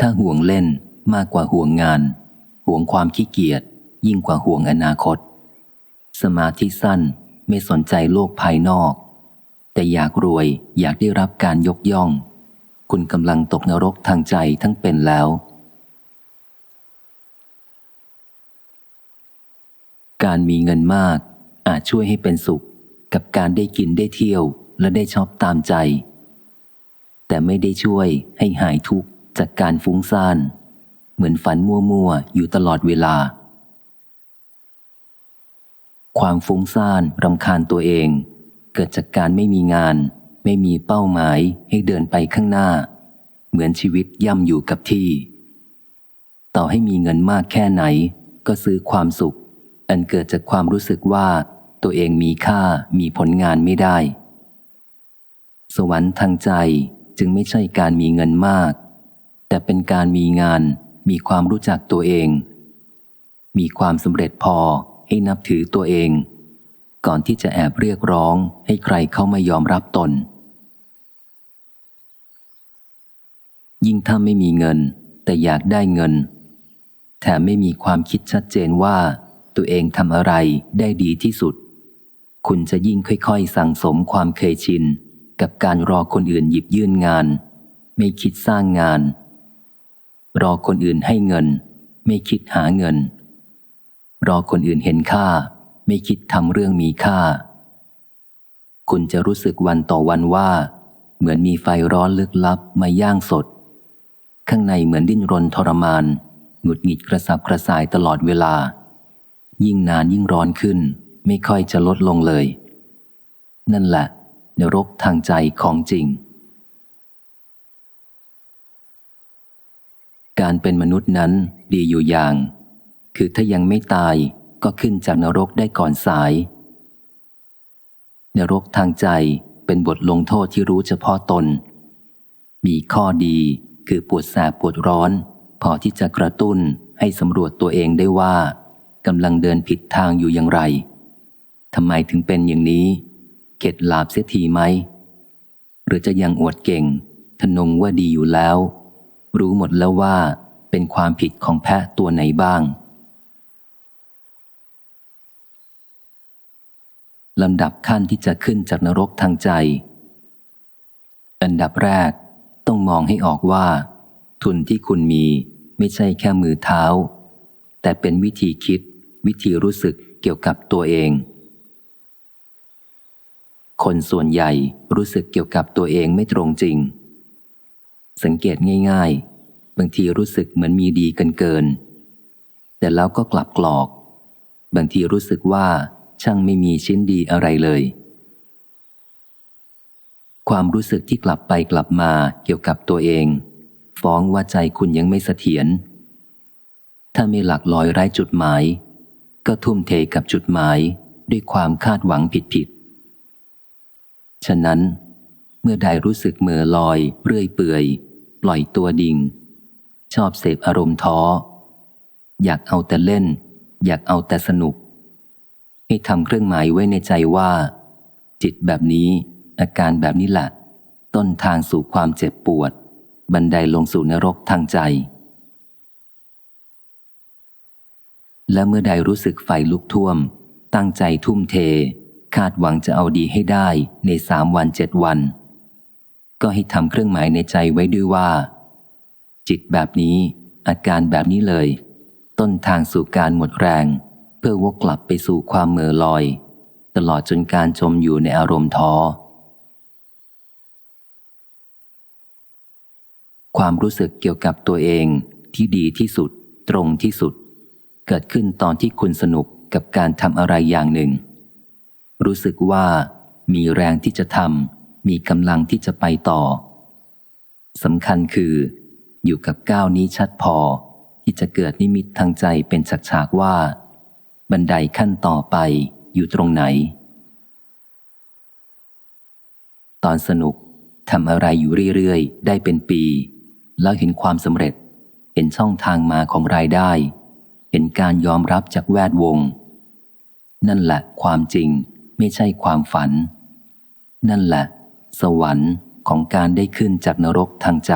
ถ้าห่วงเล่นมากกว่าห่วงงาน ห่วงความขี้เกียจยิ่งกว่าห่วงอนาคต สมาธิสั้นไม่สนใจโลกภายนอก แต่อยากรวยอยากได้รับการยกย่อง คุณกำลังตกนรกทางใจทั้งเป็นแล้ว การมีเงินมาก อาจช่วยให้เป็นสุข กับการได้กินได้เที่ยวและได้ชอบตามใจ แต่ไม่ได้ช่วยให้หายทุกข์ จากการฟุ้งซ่าน เหมือนฝันมัวๆอยู่ตลอดเวลา ความฟุ้งซ่านรำคาญตัวเอง เกิดจากการไม่มีงาน ไม่มีเป้าหมายให้เดินไปข้างหน้า เหมือนชีวิตย่ำอยู่กับที่ ต่อให้มีเงินมากแค่ไหน ก็ซื้อความสุข อันเกิดจากความรู้สึกว่าตัวเองมีค่ามีผลงานไม่ได้ สวรรค์ทางใจจึงไม่ใช่การมีเงินมาก แต่เป็นการมีงาน มีความรู้จักตัวเอง มีความสำเร็จพอให้นับถือตัวเอง ก่อนที่จะแอบเรียกร้องให้ใครเข้ามายอมรับตน ยิ่งถ้าไม่มีเงิน แต่อยากได้เงิน แถมไม่มีความคิดชัดเจนว่า ตัวเองทำอะไรได้ดีที่สุด คุณจะยิ่งค่อยๆ สั่งสมความเคยชิน กับการรอคนอื่นหยิบยื่นงาน ไม่คิดสร้างงาน รอคนอื่นให้เงิน ไม่คิดหาเงิน รอคนอื่นเห็นค่า ไม่คิดทำเรื่องมีค่า คุณจะรู้สึกวันต่อวันว่า เหมือนมีไฟร้อนลึกลับมาย่างสด ข้างในเหมือนดิ้นรนทรมาน หงุดหงิดกระสับกระส่ายตลอดเวลา ยิ่งนานยิ่งร้อนขึ้น ไม่ค่อยจะลดลงเลย นั่นแหละนรกทางใจของจริง การเป็นมนุษย์นั้นดีอยู่อย่าง คือถ้ายังไม่ตายก็ขึ้นจากนรกได้ก่อนสาย นรกทางใจเป็นบทลงโทษที่รู้เฉพาะตน มีข้อดีคือปวดแสบปวดร้อน พอที่จะกระตุ้นให้สำรวจตัวเองได้ว่ากำลังเดินผิดทางอยู่อย่างไรทำไมถึงเป็นอย่างนี้ เข็ดลาบเสียทีไหม หรือจะยังอวดเก่งทนงว่าดีอยู่แล้ว รู้หมดแล้วว่าเป็นความผิดของแพะตัวไหนบ้าง ลำดับขั้นที่จะขึ้นจากนรกทางใจ อันดับแรกต้องมองให้ออกว่า ทุนที่คุณมีไม่ใช่แค่มือเท้า แต่เป็นวิธีคิด วิธีรู้สึกเกี่ยวกับตัวเอง คนส่วนใหญ่รู้สึกเกี่ยวกับตัวเองไม่ตรงจริง สังเกตง่ายๆ บางทีรู้สึกเหมือนมีดีกันเกิน แต่แล้วก็กลับกรอก บางทีรู้สึกว่าช่างไม่มีชิ้นดีอะไรเลย ความรู้สึกที่กลับไปกลับมาเกี่ยวกับตัวเอง ฟ้องว่าใจคุณยังไม่เสถียร ถ้าไม่หลักลอยไร้จุดหมาย ก็ทุ่มเทกับจุดหมายด้วยความคาดหวังผิดๆ ฉะนั้นเมื่อใดรู้สึกเมื่อลอยเรื่อยเปื่อย ปล่อยตัวดิ่ง ชอบเสพอารมณ์ท้อ อยากเอาแต่เล่น อยากเอาแต่สนุก ให้ทำเครื่องหมายไว้ในใจว่า จิตแบบนี้อาการแบบนี้แหละต้นทางสู่ความเจ็บปวด บันไดลงสู่นรกทางใจ และเมื่อใดรู้สึกไฟลุกท่วม ตั้งใจทุ่มเท คาดหวังจะเอาดีให้ได้ในสามวันเจ็ดวัน ก็ให้ทำเครื่องหมายในใจไว้ด้วยว่า จิตแบบนี้ อาการแบบนี้เลย ต้นทางสู่การหมดแรง เพื่อวกกลับไปสู่ความเมื่อลอย ตลอดจนการจมอยู่ในอารมณ์ท้อความรู้สึกเกี่ยวกับตัวเองที่ดีที่สุด ตรงที่สุด เกิดขึ้นตอนที่คุณสนุกกับการทำอะไรอย่างหนึ่ง รู้สึกว่ามีแรงที่จะทำ มีกำลังที่จะไปต่อสำคัญคือ อยู่กับก้าวนี้ชัดพอ ที่จะเกิดนิมิตทางใจเป็นฉากๆว่า บันไดขั้นต่อไปอยู่ตรงไหน ตอนสนุกทำอะไรอยู่เรื่อยๆ ได้เป็นปี แล้วเห็นความสำเร็จ เห็นช่องทางมาของรายได้ เห็นการยอมรับจากแวดวง นั่นแหละความจริงไม่ใช่ความฝัน นั่นแหละ สวรรค์ของการได้ขึ้นจากนรกทางใจ